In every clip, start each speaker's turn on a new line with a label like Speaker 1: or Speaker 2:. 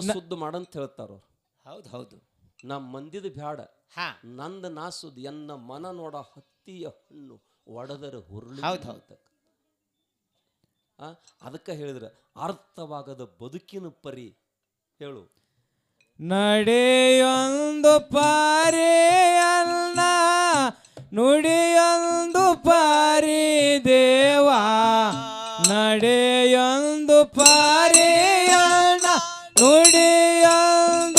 Speaker 1: ನಂದು ಸುದ್ದು ಮಾಡಂತ ಹೇಳ್ತಾರ
Speaker 2: ಹೌದು ಹೌದು.
Speaker 1: ನಾ ಮಂದಿದ ಬ್ಯಾಡ.
Speaker 2: ಹಾ.
Speaker 1: ನಂದ ನಾ ಸುದ್ದು ಎನ್ನ ಮನ ನೋಡ ಹತ್ತಿಯ ಹಣ್ಣು ಒಡದರ ಹುರುಳಿ
Speaker 2: ಹೌದು ಹೌದ್.
Speaker 1: ಆ ಅದಕ್ಕೆ ಹೇಳಿದ್ರ ಅರ್ಥವಾಗದ ಬದುಕಿನ ಪರಿ ಹೇಳು.
Speaker 3: ನಡೆಯೊಂದು ಪಾರಿಯಲ್ಲ ನುಡಿಯೊಂದು ಪಾರಿ ದೇವಾ. ನಡೆಯೊಂದು ಪಾರಿಯಲ್ಲ ನುಡಿಯೊಂದು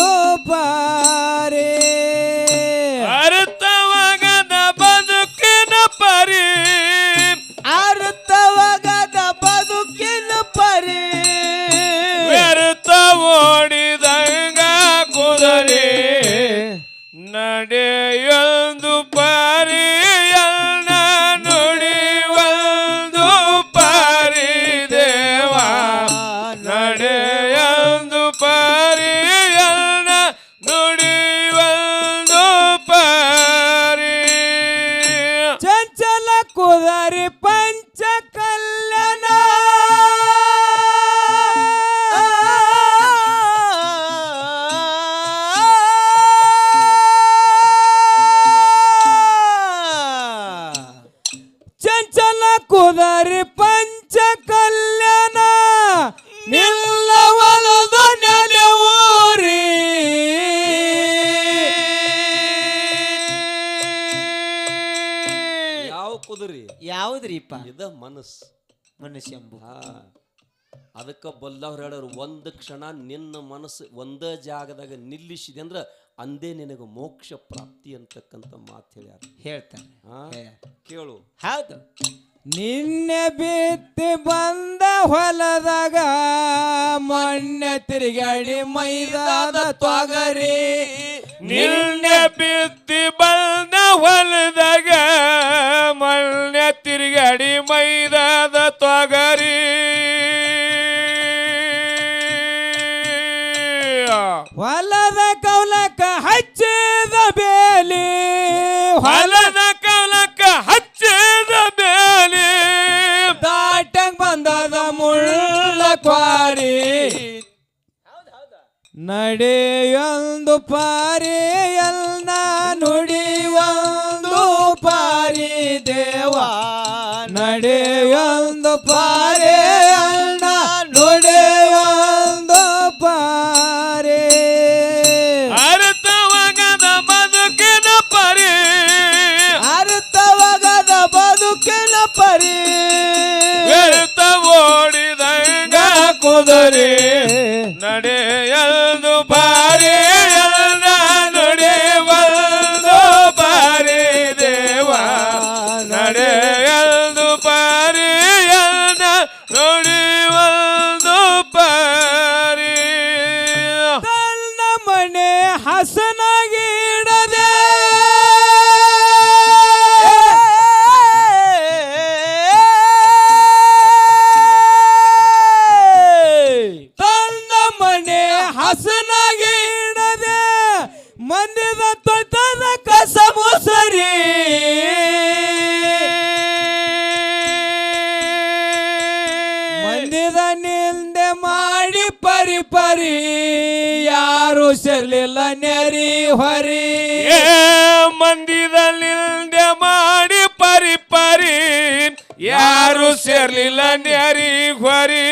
Speaker 4: ಕುದರಿ
Speaker 3: ಪಂಚ ಕಲ್ಯಾಣ ನಿಲ್ಲವಲದು ನೆಲೆಯೂರಿ
Speaker 1: ಯಾವ ಕುದುರಿ?
Speaker 2: ಯಾವುದ್ರಿಪ್ಪ?
Speaker 1: ಇದ ಮನಸ್ಸು.
Speaker 2: ಮನಸ್
Speaker 1: ಎಂಬ. ಅದಕ್ಕೆ ಬಲ್ಲವ್ರು ಹೇಳೋರು ಒಂದು ಕ್ಷಣ ನಿನ್ನ ಮನಸ್ಸು ಒಂದೇ ಜಾಗದಾಗ ನಿಲ್ಲಿಸಿದೆ ಅಂದ್ರೆ ಅಂದೇ ನಿನಗೆ ಮೋಕ್ಷ ಪ್ರಾಪ್ತಿ ಅಂತಕ್ಕಂಥ ಮಾತು ಹೇಳ್ಯಾರ.
Speaker 2: ಹೇಳ್ತಾರೆ
Speaker 1: ಹಾ. ಕೇಳು.
Speaker 2: ಹೌದು.
Speaker 3: ನಿನ್ನೆ ಬಿತ್ತಿ ಬಂದ ಹೊಲದಾಗ ಮೊನ್ನೆ ತಿರುಗಾಡಿ ಮೈದಾದ ತೊಗರಿ.
Speaker 4: ನಿನ್ನೆ ಬಿತ್ತಿ ಬಂದ ಹೊಲದಾಗ ಮೊನ್ನೆ ತಿರುಗಾಡಿ ಮೈದಾದ ತೊಗರಿ.
Speaker 3: ಹೊಲದ ಕೌಲಕ ಹಚ್ಚಿದ ಬೇಲಿ. ಕ್ವಾರಿ ನಡೆಯೊಂದು ಪಾರಿ ಎಲ್ಲ ನುಡಿಯೊಂದು ಪಾರಿ ದೇವ. ನಡೆಯೊಂದು ಪಾರಿ
Speaker 4: ಕುದುರೆ ನಡೆಯಲ್ದು ಬಾರಿ
Speaker 3: ಹಸನಾಗಿ ಇಡದೆ ಮಂದಿದ ತೊಯ್ತದ ಕಸ ಮುಸರಿ ಮಂದಿದ ನಿಲ್ದೆ ಮಾಡಿ ಪರಿ ಪರಿ, ಯಾರು ಸರ್ಲಿಲ್ಲ ನೆರಿ ಹೊರಿ.
Speaker 4: ಮಂದಿದ ನಿಲ್ದೆ ಮಾಡಿ ಪರಿ ಪರಿ, ಯಾರು ಸೇರ್ಲಿಲ್ಲ ನೆರಿ ಹೊರಿ.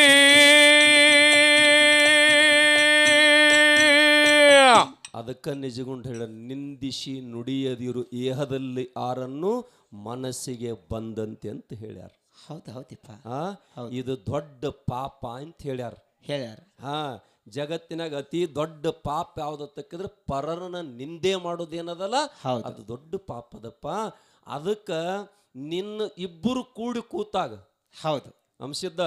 Speaker 1: ಅದಕ್ಕೆ ನಿಜಗುಂಡು ಹೇಳ ನಿಂದಿಸಿ ನುಡಿಯದಿರು ಏಹದಲ್ಲಿ ಆರನ್ನು ಮನಸ್ಸಿಗೆ ಬಂದಂತೆ ಅಂತ ಹೇಳ್ಯಾರ.
Speaker 2: ಹೌದು ಹೌದಪ್ಪ
Speaker 1: ಆ ಇದು ದೊಡ್ಡ ಪಾಪ ಅಂತ ಹೇಳ್ಯಾರ.
Speaker 2: ಹೇಳ್ಯಾರ.
Speaker 1: ಹಾ ಜಗತ್ತಿನಾಗ ಅತಿ ದೊಡ್ಡ ಪಾಪ ಯಾವ್ದತ್ತಕ್ಕಿದ್ರೆ ಪರರನ ನಿಂದೆ ಮಾಡೋದೇನದಲ್ಲ. ಅದು ದೊಡ್ಡ ಪಾಪದಪ್ಪ. ಅದಕ್ಕೆ ಅದಕ್ಕ ನಿನ್ನ ಇಬ್ಬರು ಕೂಡಿ ಕೂತಾಗ.
Speaker 2: ಹೌದು.
Speaker 1: ಅಂಶಿದ್ದ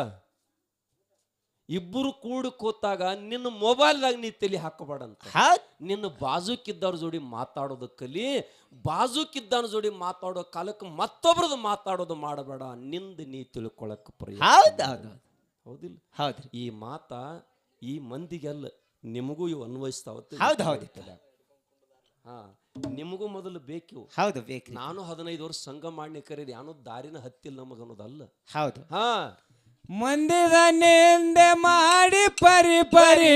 Speaker 1: ಇಬ್ಬರು ಕೂಡಿ ಕೂತಾಗ ನಿನ್ನ ಮೊಬೈಲ್ದಾಗ ನೀ ತಲೆ ಹಾಕಬಾರ್ದಂತ.
Speaker 2: ಹೌದು.
Speaker 1: ನಿನ್ನ ಬಾಜುಕಿದ್ದವ್ರ ಜೋಡಿ ಮಾತಾಡೋದು ಕಲಿ ಬಾಜುಕಿದ್ದವ್ರ ಜೋಡಿ ಮಾತಾಡೋ ಕಾಲಕ್ಕೆ ಮತ್ತೊಬ್ರದ್ದು ಮಾತಾಡೋದು ಮಾಡಬೇಡ ನಿಂದ ನೀ ತಿಳ್ಕೊಳಕ್
Speaker 2: ಹೌದು ಹೌದು
Speaker 1: ಹೌದಿಲ್ಲ?
Speaker 2: ಹೌದ್ರಿ.
Speaker 1: ಈ ಮಾತ ಈ ಮಂದಿಗೆಲ್ಲ ನಿಮಗೂ ಇವು ಅನ್ವಯಿಸ್ತಾವತ್ತೆ
Speaker 2: ಹೌದು ಹೌದು.
Speaker 1: ಹಾ ನಿಮಗೂ ಮೊದಲು ಬೇಕು
Speaker 2: ಹೌದು ಬೇಕು
Speaker 1: ನಾನು ಹದಿನೈದು ವರ್ಷ ಸಂಘ ಮಾಡಿ ಕರೀರಿ ಯಾನೋ ದಾರಿನ ಹತ್ತಿಲ್ಲ ನಮಗನ್ನೋದಲ್ಲ.
Speaker 2: ಹೌದು.
Speaker 1: ಹಾ.
Speaker 3: ಮಂದಿದ ನಿಂದೆ ಮಾಡಿ ಪರಿ ಪರಿ,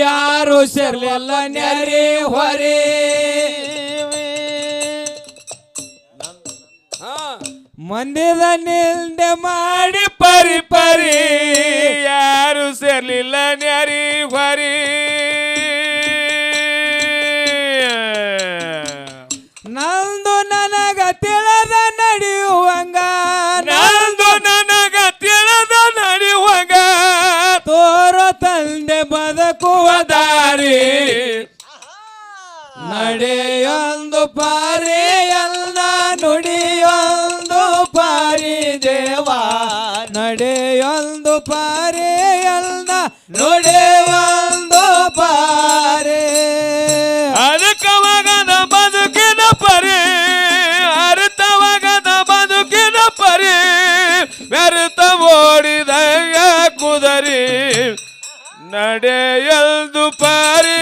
Speaker 3: ಯಾರು ಸೇರ್ಲಿಲ್ಲ ನೆರಿ ಹೊರಿ. ಮಂದಿದ ನಿಂದೆ ಮಾಡಿ
Speaker 1: ಪರಿ ಪರಿ, ಯಾರು ಸೇರ್ಲಿಲ್ಲ ನ್ಯಾರಿ
Speaker 3: ಬದುಕುವ ದಾರಿ ನಡೆಯೊಂದು ಪಾರಿ ಎಲ್ಲ ನುಡಿಯೊಂದು ಪಾರಿ ದೇವ ನಡೆಯೊಂದು ಪಾರಿ ಎಲ್ಲ ನುಡಿಯೊಂದು ಪಾರಿ
Speaker 1: ಅದಕ್ಕವಾಗದ ಬದುಕಿನ ಪರಿ ಅರ್ಥವಾಗದ ಬದುಕಿನ ಪರಿ ವ್ಯರ್ಥ ಓಡಿದ ನಡೆಯಲ್ದು ಪಾರಿ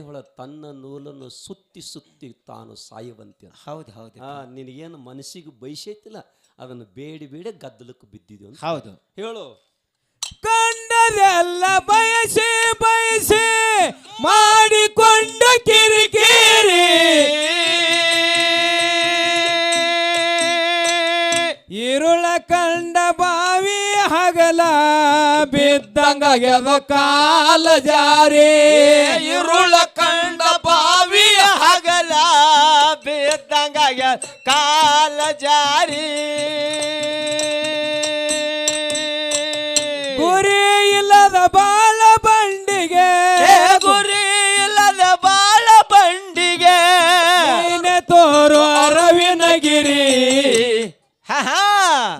Speaker 4: ಹೊಳ ತನ್ನ ನೂಲನ್ನು ಸುತ್ತಿ ಸುತ್ತಿ ತಾನು ಸಾಯುವಂತೆ
Speaker 2: ಹೌದು ಹೌದು.
Speaker 4: ನಿನಗೇನು ಮನಸ್ಸಿಗೆ ಬಯಸೈತಿಲ್ಲ? ಅದನ್ನು ಬೇಡಿ ಬೇಡಿ ಗದ್ದಲಕ್ಕೆ ಬಿದ್ದಿದೆ ಅಂತ.
Speaker 2: ಹೌದು.
Speaker 4: ಹೇಳು.
Speaker 3: ಕಂಡದೆಲ್ಲ ಬಯಸಿ ಬಯಸಿ ಮಾಡಿಕೊಂಡು ಕಿರಿಕಿರಿ. ಇರುಳ ಕಂಡ ಹಗಲ ಬಿದ್ದಂಗಾಗ್ಯದ ಕಾಲ ಜಾರಿ.
Speaker 2: ಇರುಳ ಕಂಡ ಬಾವಿಯ ಹಗಲ ಬಿದ್ದಂಗ ಕಾಲ ಜಾರಿ.
Speaker 3: ಗುರಿ ಇಲ್ಲದ ಬಾಳ ಬಂಡಿಗೆ.
Speaker 2: ಗುರಿ ಇಲ್ಲದ ಬಾಳ ಬಂಡಿಗೆ.
Speaker 3: ತೋರು ಅರವಿನಗಿರಿ
Speaker 2: ಹ.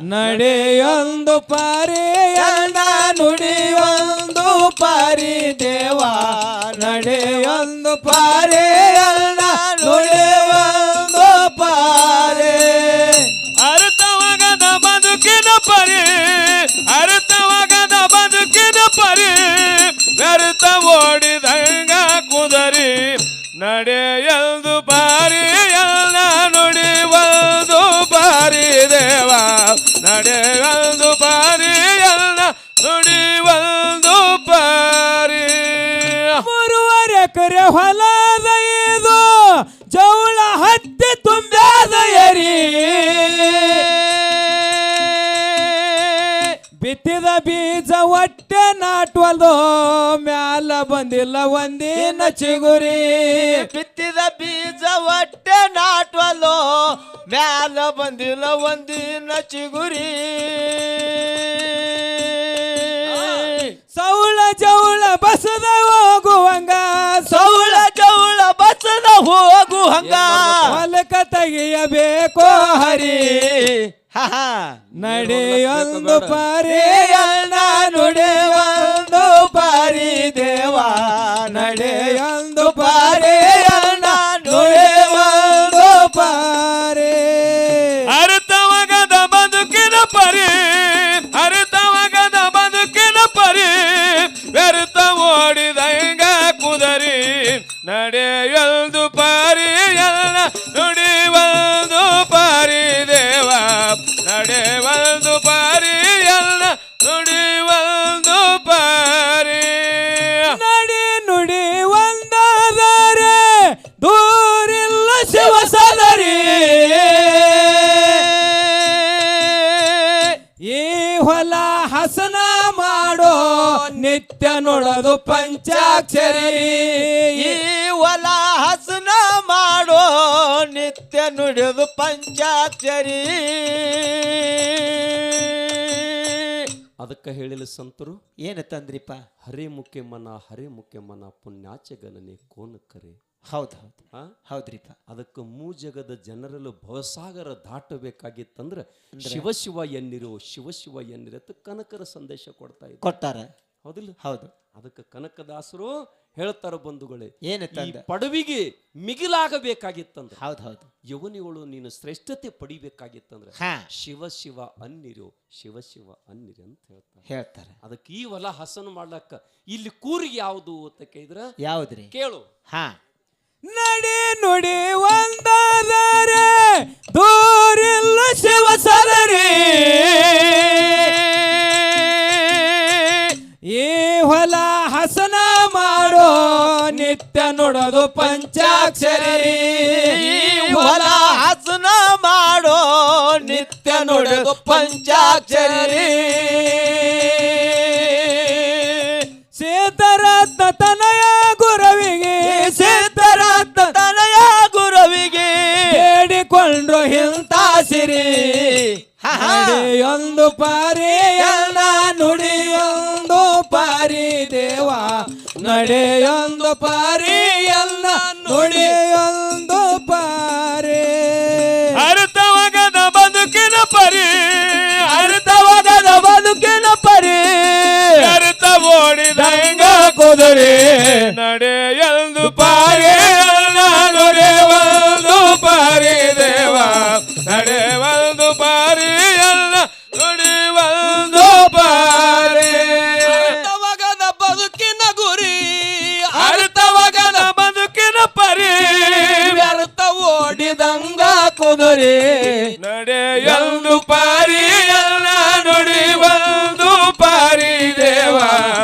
Speaker 3: ನಡೆಯೊಂದು ಪಾರಿ ಎಲ್ಲ ನುಡಿಯೊಂದು ಪಾರಿ ದೇವ. ನಡೆಯೊಂದು ಪಾರಿ ಎಲ್ಲ ನುಡಿಯೊಂದು ಪಾರಿ.
Speaker 1: ಅರ್ಥವಾಗದ ಬದುಕಿನ ಪರಿ, ಅರ್ಥವಾಗದ ಬದುಕಿನ ಪರಿ. ವ್ಯರ್ಥ ಓಡಿದಂಗ ಕುದರಿ ನಡೆಯೊಂದು ಬಾರಿ
Speaker 3: ಹೊಲದ ಇದು ಜೌಳ ಹತ್ತಿ ತುಂಬ್ಯಾದ ಎರಿ. ಬಿತ್ತಿದ ಬೀಜ ಒಟ್ಟೆ ನಾಟ್ವಲ್ದು ಮ್ಯಾಲ ಬಂದಿಲ್ಲ ಒಂದಿನ ಚಿಗುರಿ.
Speaker 2: ಬಿತ್ತಿದ ಬೀಜ ಒಟ್ಟೆ ನಾಟ್ವಲ್ದು ಮ್ಯಾಲ ಬಂದಿಲ್ಲ ಒಂದಿನ ಚಿಗುರಿ.
Speaker 3: ಸೌಳ ಜೌಳ ಬಸದ ಹೋಗುವಂಗ
Speaker 2: ಜೌಳ ಬಸದ ಹೋಗು ಹಂಗ.
Speaker 3: ಹೊಲಕ ತೆಗಿಯಬೇಕು ಹರಿ.
Speaker 2: ಹ ಹ.
Speaker 3: ನಡೆಯೊಂದು ಪಾರಿ ಅಣ್ಣ ನುಡಿಯೊಂದು ಪಾರಿ ದೇವ. ನಡೆಯೊಂದು ಪಾರಿ ಅಣ್ಣ ನುಡಿಯೊಂದು ಪಾರಿ.
Speaker 1: ಅರ್ಥವಾಗದ ಬದುಕಿನ ಪರಿ ಅರ್ಥವಾಗದ ಬದುಕಿನ ಪರಿ ವ್ಯರ್ಥ ಓಡಿದಂಗ ಕುದರಿ. ನಡೆಯಲ್ದು ಪಾರಿ ಎಲ್ಲ ನುಡಿವಲ್ದು ಪಾರಿ ದೇವ ನಡೆವಲ್ದು ಪಾರಿ ಎಲ್ಲ ನುಡಿವಲ್ದು ಪಾರಿ.
Speaker 3: ನಡಿ ನುಡಿ ಒಂದಾದರೆ ದೂರಿಲ್ಲ ಶಿವಸದರಿ ಈ ಹೊಲ ಹಸನ ಮಾಡೋ ನಿತ್ಯ ನೋಡೋದು ಪಂಚಾಕ್ಷರಿ.
Speaker 2: ಈ ಹೊಲ ಹಸನ ಮಾಡೋ ನಿತ್ಯ ನುಡಿದು ಪಂಚಾಚರಿ
Speaker 4: ಅದಕ್ಕೆ ಹೇಳಿಲ್ಲ ಸಂತರು.
Speaker 2: ಏನು ತಂದ್ರಿಪ್ಪ?
Speaker 4: ಹರೇ ಹರಿ ಹರೇ ಮನ ಪುಣ್ಯಾಚ ಗಣನೆ ಕೋನ ಕರೆ.
Speaker 2: ಹೌದು ಹೌದು.
Speaker 4: ಆ
Speaker 2: ಹೌದ್ರಿಪ್ಪ.
Speaker 4: ಅದಕ್ಕೆ ಮೂಜಗದ ಜನರಲ್ಲೂ ಭವಸಾಗರ ದಾಟಬೇಕಾಗಿತ್ತಂದ್ರೆ ಶಿವ ಶಿವ ಎನ್ನಿರೋ ಶಿವ ಶಿವ ಎನ್ನಿರತ್ತ ಕನಕರ ಸಂದೇಶ ಕೊಡ್ತಾ ಇದ್ದಾರೆ
Speaker 2: ಕೊಟ್ಟಾರ
Speaker 4: ಹೌದಿಲ್ಲ?
Speaker 2: ಹೌದು.
Speaker 4: ಅದಕ್ಕೆ ಕನಕದಾಸರು ಹೇಳ್ತಾರ ಬಂಧುಗಳೇ
Speaker 2: ಏನು
Speaker 4: ಈ
Speaker 2: ತಂದ?
Speaker 4: ಪಡವಿಗೆ ಮಿಗಿಲಾಗಬೇಕಾಗಿತ್ತಂದ್ರೆ
Speaker 2: ಹೌದು ಹೌದು.
Speaker 4: ಯವನಿಗಳು ನೀನು ಶ್ರೇಷ್ಠತೆ ಪಡಿಬೇಕಾಗಿತ್ತಂದ್ರೆ
Speaker 2: ಹಾ.
Speaker 4: ಶಿವ ಶಿವ ಅನ್ನಿರು ಶಿವ ಶಿವ ಅನ್ನಿರಿ ಅಂತ ಹೇಳ್ತಾರೆ.
Speaker 2: ಹೇಳ್ತಾರೆ.
Speaker 4: ಅದಕ್ಕೆ ಈ ಹೊಲ ಹಸನು ಮಾಡ್ಲಕ್ಕ ಇಲ್ಲಿ ಕೂರಿಗೆ ಯಾವುದು ಅಂತ ಕೇಳಿದ್ರ?
Speaker 2: ಯಾವ್ದ್ರಿ?
Speaker 4: ಕೇಳು.
Speaker 2: ಹಾ.
Speaker 3: ನಡೆ ನುಡಿ ಒಂದಾದರೆ ನುಡಿದು ಪಂಚಾಕ್ಷರಿ.
Speaker 1: ಹೆಂಗ
Speaker 3: ಕುದುರೆ
Speaker 1: ನಡೆಯಲ್ದು ಪಾರಿ ನುಡಿವಲ್ದು ಪಾರಿ ದೇವ. ನಡೆವಲ್ದು ಪಾರಿ ಅಲ್ಲ ನುಡಿವಲ್ದು ಪಾರಿ.
Speaker 4: ಅರ್ಥವಗದ ಬದುಕಿನ ಗುರಿ
Speaker 1: ಅರ್ಥವಗದ ಬದುಕಿನ ಪರಿ.
Speaker 4: ವ್ಯರ್ಥ ಓಡಿದಂಗ
Speaker 3: ಕುದುರೆ.
Speaker 1: ನಡೆಯಲ್ದು ಪಾರಿ.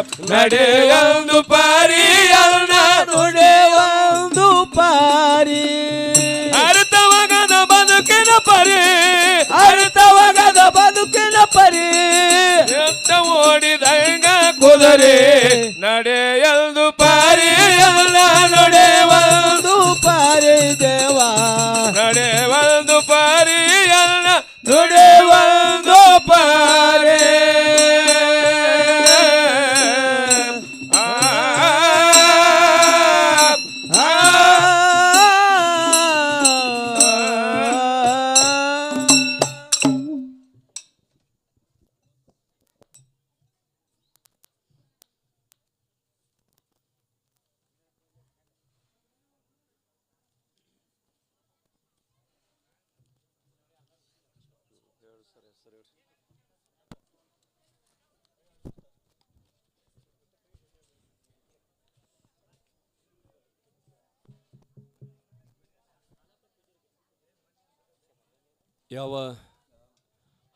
Speaker 1: ದೇವ ನಡೆಯಲ್ದು ಪಾರಿ ಅಲ್ಲ
Speaker 3: ನುಡಿಯೊಂದು ಪಾರಿ.
Speaker 1: ಅರ್ಥವಗದ ಬದುಕಿನ ಪರಿ.
Speaker 3: ಅರ್ಥವಗದ ಬದುಕಿನ ಪರಿ.
Speaker 1: ಎತ್ತ ಓಡಿದ ಕುದರೆ ನಡೆಯಲ್ದು ಪಾರಿ ಅಲ್ಲ
Speaker 3: ನಡೆಯೊಂದು ಪಾರಿ ದೇವ.
Speaker 1: ನಡೆಯೊಂದು ಪಾರಿ ಅಲ್ಲ
Speaker 3: ನುಡಿಯೊಂದು
Speaker 4: ಯಾವ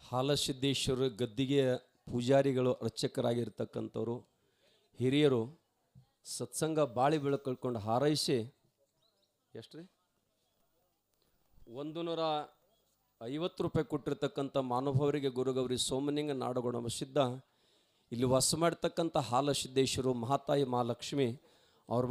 Speaker 4: ಹಾಲಸಿದ್ದೇಶ್ವರ ಗದ್ದಿಗೆ ಪೂಜಾರಿಗಳು ಅರ್ಚಕರಾಗಿರ್ತಕ್ಕಂಥವರು ಹಿರಿಯರು ಸತ್ಸಂಗ ಬಾಳಿ ಬೆಳಕಳ್ಕೊಂಡು ಹಾರೈಸಿ ಎಷ್ಟು ರೀ ಒಂದು ನೂರ ಐವತ್ತು ರೂಪಾಯಿ ಕೊಟ್ಟಿರ್ತಕ್ಕಂಥ ಮಾನವರಿಗೆ ಗುರುಗೌರಿ ಸೋಮನಿಂಗ ನಾಡಗೋಣ ಸಿದ್ಧ. ಇಲ್ಲಿ ವಾಸ ಮಾಡ್ತಕ್ಕಂಥ ಹಾಲಸಿದ್ದೇಶ್ವರು ಮಹಾತಾಯಿ ಮಹಾಲಕ್ಷ್ಮಿ